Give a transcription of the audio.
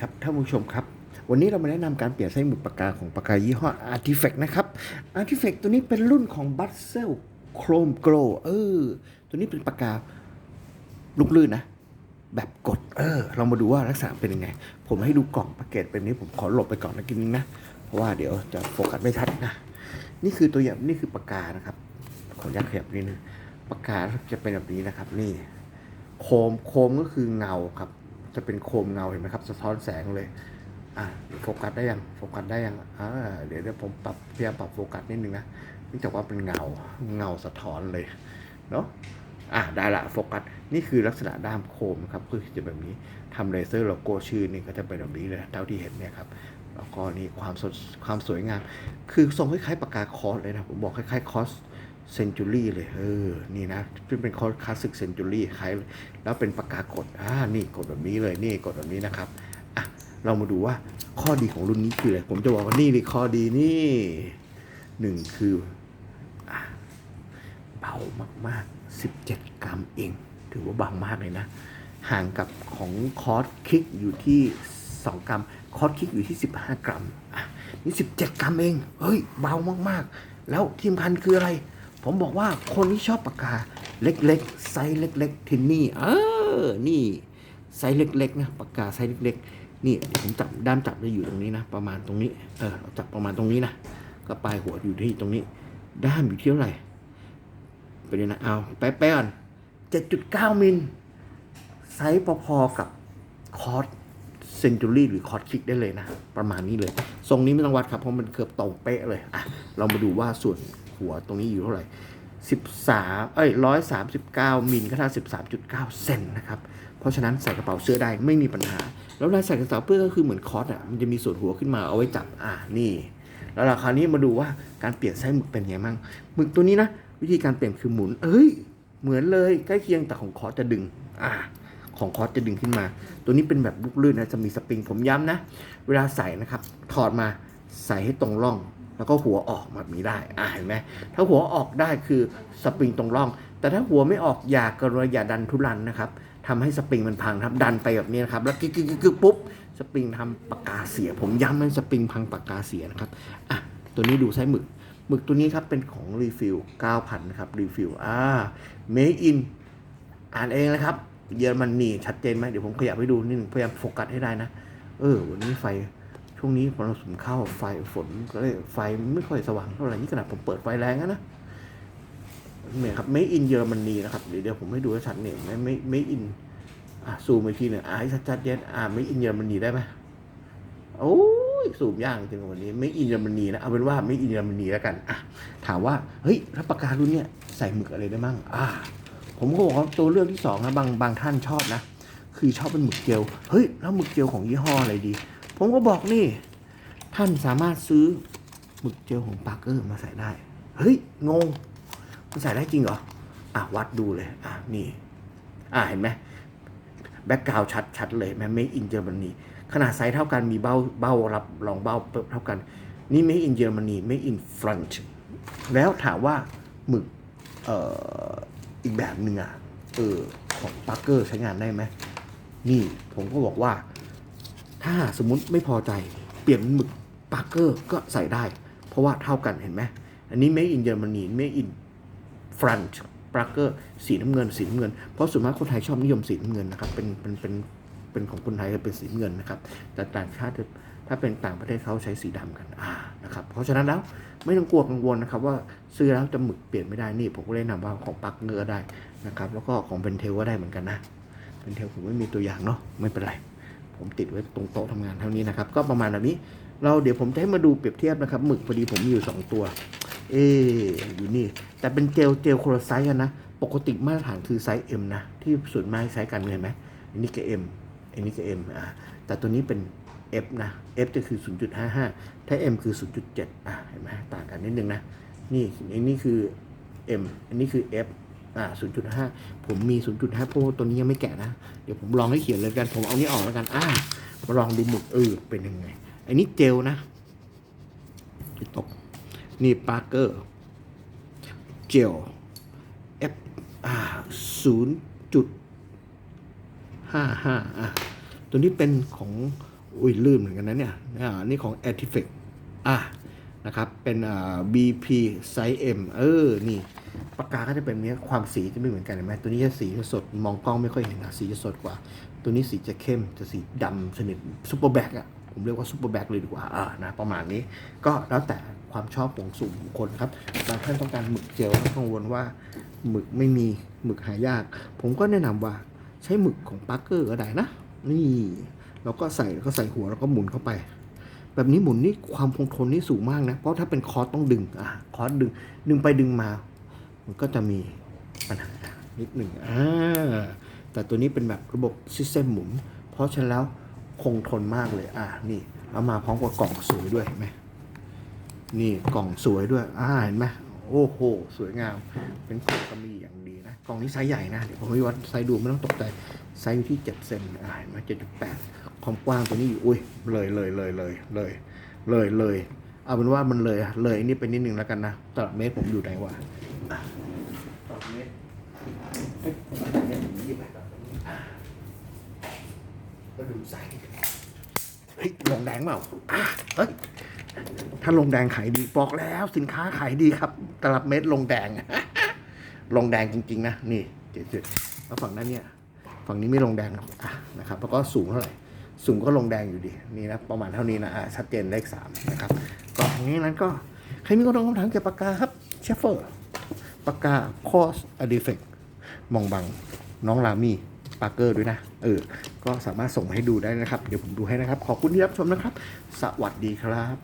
ครับท่านผู้ชมครับ วันนี้เรามาแนะนำการเปลี่ยนไส้หมึกปากกาของปากกายี่ห้อ Artifact นะครับ Artifact ตัวนี้เป็นรุ่นของ b u z z e l Chrome Glow เออ ตัวนี้เป็นปากกาลูกลื่นนะ แบบกด เออ เรามาดูว่าลักษณะเป็นยังไง ผมให้ดูกล่องแพ็กเกจเป็นนี้ผมขอหลบไปก่อนนะกินนึงนะ เพราะว่าเดี๋ยวจะโฟกัสไม่ชัดนะ นี่คือตัวอย่างนี่คือปากกานะครับ ขออนุญาตขยับนิดนึงปากกาจะเป็นแบบนี้นะครับ นี่ โคมโคมก็คือเงาครับ จะเป็นโคมเงาเห็นไหมครับ สะท้อนแสงเลยอะโฟกัสได้ยังโฟกัสได้ยังอ่าเดี๋ยวเดี๋ยวผมปรับพยายามปรับโฟกัสนิดนึงนะเนื่องจากว่าเป็นเงาเงาสะท้อนเลยเนาะอะได้ละโฟกัสนี่คือลักษณะด้ามโคมครับคือจะแบบนี้ทำเลเซอร์โลโก้ชื่อนี่ก็จะเป็นแบบนี้เลยเท่าที่เห็นเนี่ยครับแล้วก็นี่ความสดความสวยงาม คือทรงคล้ายๆปากกาคอสเลยนะผมบอกคล้ายๆคอส เซนจูรี่เลยเออนี่นะเป็นเป็นคอสคลาสสิกเซนจูรี่คล้ายเลยแล้วเป็นปากกากดอ่านี่กดแบบนี้เลยนี่กดแบบนี้นะครับอะเรามาดูว่าข้อดีของรุ่นนี้คืออะไรผมจะบอกว่านี่เลยข้อดีนี่หนึ่งคืออเบามากๆ 17 กรัมเอง ถือว่าเบางมากเลยนะ ห่างกับของคอร์สคิกอยู่ที่ 2 กรัม คอร์สคิกอยู่ที่ 15 กรัมอะนี่ 17 กรัมเอง เฮ้ย เบามากๆ แล้วที่สำคัญคืออะไร ผมบอกว่าคนที่ชอบปากกาเล็กๆไซส์เล็ก ๆ ทินนี่เออนี่ไซส์เล็กๆนะปากกาไซส์เล็ก ๆ นี่ผมจับด้ามจับจะอยู่ตรงนี้นะ ประมาณตรงนี้เออเราจับประมาณตรงนี้นะก็ปลายหัวอยู่ที่ตรงนี้ ด้ามอยู่ที่เท่าไหร่ไปเลยนะเอาแป๊ะๆก่อน7.9มิลไซส์พอๆกับคอร์สเซนจูรี่หรือคอร์สคิกได้เลยนะ ประมาณนี้เลย ทรงนี้ไม่ต้องวัดครับ เพราะมันเกือบตรงเป๊ะเลยอะเรามาดูว่าส่วน หัวตรงนี้อยู่เท่าไหร่13เอ้ย139มิลก็เท่า13.9 เซนนะครับ เพราะฉะนั้นใส่กระเป๋าเสื้อได้ไม่มีปัญหา แล้วเวลาใส่กระเป๋าเสื้อก็คือเหมือนคอร์สอะมันจะมีส่วนหัวขึ้นมาเอาไว้จับอะนี่ แล้วราคราวนี้มาดูว่าการเปลี่ยนไส้หมึกเป็นไงมั่งหมึกตัวนี้นะ วิธีการเปลี่ยนคือหมุน เอ้ย เหมือนเลยใกล้เคียงแต่ของคอร์สจะดึงอ่าของคอสจะดึงขึ้นมา ตัวนี้เป็นแบบลูกลื่นนะจะมีสปริงผมย้ำนะ เวลาใส่นะครับถอดมาใส่ให้ตรงร่อง แล้วก็หัวออกแบบนี้ได้อ่าเห็นไหมถ้าหัวออกได้คือสปริงตรงร่อง แต่ถ้าหัวไม่ออกอย่ากระอย่าดันทุรันนะครับทำให้สปริงมันพังครับดันไปแบบนี้นะครับแล้วกึกกึกกึกกึกปุ๊บสปริงทำปากกาเสีย ผมย้ำมันสปริงพังปากกาเสียนะครับอะตัวนี้ดูไส้หมึกหมึกตัวนี้ครับเป็นของรีฟิล9,000นะครับรีฟิลอ่า made in อ่านเองนะครับ เยอรมนีชัดเจนไหมเดี๋ยวผมขยับให้ดูนิดหนึ่งพยายามโฟกัสให้ได้นะ เออ วันนี้ไฟ ช่วงนี้พอเราสุมเข้าไฟฝนก็เลยไฟไม่ค่อยสว่างเท่าไหร่นี่ขนาดผมเปิดไฟแรงนะเนี่ยครับ made in เยอรมนีนะครับเดี๋ยวเดี๋ยวผมให้ดูชัดเนี่ยไม่ไม่ made in อะซูมไปทีหนึ่งอะให้ชัดๆเย็นอะ made in เยอรมนีได้ไหมโอ้ยสูมยากจริงวันนี้ ไม่อินเยอรมนีนะเอาเป็นว่าไม่อินเยอรมนีแล้วกันอะถามว่าเฮ้ยแล้วปากการุ่นเนี้ยใส่หมึกอะไรได้มั่งอ่าผมก็บอกว่าตัวเลือกที่สองนะบางบางท่านชอบนะคือชอบเป็นหมึกเจลเฮ้ยแล้วหมึกเจลของยี่ห้ออะไรดี ผมก็บอกนี่ ท่านสามารถซื้อหมึกเจลของปาร์เกอร์มาใส่ได้ เฮ้ย งง มันใส่ได้จริงเหรอ อะ วัดดูเลย อะ นี่ อะ เห็นไหมแบ็กกราวชัดชัดเลยแม้ไม่อินเยอรมนีขนาดไซส์เท่ากันมีเบ้าเบ้ารับรองเบ้าเท่ากัน นี่ไม่อินเยอรมนีไม่อินฟรานช์แล้วถามว่าหมึกเอ่ออีกแบบหนึ่งอะเออของปาร์เกอร์ใช้งานได้ไหมนี่ผมก็บอกว่า ถ้าสมมุติไม่พอใจเปลี่ยนหมึกปาร์เกอร์ก็ใส่ได้ เพราะว่าเท่ากันเห็นไหมอันนี้ไม่อินเยอรมนีไม่อินฟร n นช์ปราเกอร์สีน้ำเงินสีน้ำเงิน เพราะส่วนมากคนไทยชอบนิยมสีน้ำเงินนะครับเป็นเป็นเป็นเป็นของคนไทยเป็นสีน้ำเงินนะครับ แต่ต่างชาติถ้าเป็นต่างประเทศเขาใช้สีดำกันอ่านะครับเพราะฉะนั้นแล้วไม่ต้องกลัวกังวลนะครับว่าซื้อแล้วจะหมึกเปลี่ยนไม่ได้นี่ผมก็เลยแนะนำว่าของปักเงือได้นะครับแล้วก็ของเป็นเทลก็ได้เหมือนกันนะเป็นเทลผมไม่มีตัวอย่างเนาะไม่เป็นไร ผมติดไว้ตรงโต๊ะทำงานเท่านี้นะครับ ก็ประมาณแบบนี้ เราเดี๋ยวผมจะให้มาดูเปรียบเทียบนะครับหมึกพอดีผมมีอยู่สองตัวเอออยู่นี่ แต่เป็นเจลเจลคนลไซส์กันนะ ปกติมาตรฐานคือไซส์ M นะ ที่ส่วนมากใช้กันเห็นไหมอันนี้ก็ M อันนี้ก็ M อ่าแต่ตัวนี้เป็น F นะ F จะคือ 0.55 ถ้า M คือ 0.7 อ่าเห็นไหมต่างกันนิดนึงนะ นี่อันนี้คือ M อันนี้คือ F อ่า0.5ผมมี0.5เพราะว่าตัวนี้ยังไม่แกะนะ เดี๋ยวผมลองให้เขียนเลยกัน ผมเอานี้ออกแล้วกัน อ่ามาลองดูหมึกเออเป็นยังไง อันนี้เจลนะตก นี่ปาร์เกอร์ เจล F อ่าศูนย์จุดห้าห้าอะตัวนี้เป็นของ อุ้ยลื่นเหมือนกันนะเนี่ย อ่า นี่ของ a r t i f a c t อะนะครับ เป็นอ่า BP size M เออ นี่ ปากกาก็จะเป็นแบบนี้ความสีจะไม่เหมือนกันเห็นไหมตัวนี้จะสีจะสดมองกล้องไม่ค่อยเห็นนะสีจะสดกว่า ตัวนี้สีจะเข้มจะสีดำสนิทซูเปอร์แบ็กอะผมเรียกว่าซูเปอร์แบ็กเลยดีกว่าอ่านะประมาณนี้ก็แล้วแต่ความชอบของส่วนบุคคลครับบางท่านต้องการหมึกเจลแล้วกังวลว่าหมึกไม่มีหมึกหายาก ผมก็แนะนำว่าใช้หมึกของปาร์เกอร์ก็ได้นะ นี่เราก็ใส่แล้วก็ใส่หัวแล้วก็หมุนเข้าไป แบบนี้หมุนนี่ความคงทนนี่สูงมากนะ เพราะถ้าเป็นคอร์สต้องดึงอะคอร์สดึงดึงไปดึงมา มันก็จะมีปัญหานิดหนึ่งอ่าแต่ตัวนี้เป็นแบบระบบซิสเต็มหมุน เพราะฉะนั้นแล้วคงทนมากเลย อ่านี่แล้วมาพร้อมกับกล่องสวยด้วยเห็นไหมนี่กล่องสวยด้วยอ่าเห็นไหมโอ้โห สวยงาม เป็นกล่องกำมะหยี่อย่างดีนะ กล่องนี้ไซส์ใหญ่นะ เดี๋ยวผมวัดไซส์ดูไม่ต้องตกใจ ไซส์อยู่ที่เจ็ดเซนอ่าเห็นไหมเจ็ดจุดแปดความกว้างตัวนี้อยู่ อุ้ย เลยเลยเลยเลยเลยเลยเลย เอาเป็นว่ามันเลยเลยอันนี้ไปนิดนึงแล้วกันนะตลับเมตรผมอยู่ไหนวะ ตลับเมตรเฮ้ยตลับเมตรผมหยิบไปตลับเมตรอะก็ดูไซส์เฮ้ยลงแดงเปล่าอะเฮ้ยถ้าลงแดงขายดีบอกแล้วสินค้าขายดีครับ ตลับเม็ดลงแดงลงแดงจริง ๆ นะ นี่เจ็ดๆแล้วฝั่งนั้นเนี่ย ฝั่งนี้ไม่ลงแดงหรอกอะนะครับ แล้วก็สูงเท่าไหร่ สูงก็ลงแดงอยู่ดี นี่นะ ประมาณเท่านี้นะอะชัดเจนเลขสามนะครับก็อย่างนี้นั้นก็ ใครมีคำถามเกี่ยวกับปากกาครับเชฟเฟอร์ ปากกาคอสอดีเฟกมองบังน้องลามี่ปาร์เกอร์ด้วยนะ เออ ก็สามารถส่งให้ดูได้นะครับ เดี๋ยวผมดูให้นะครับ ขอบคุณที่รับชมนะครับ สวัสดีครับ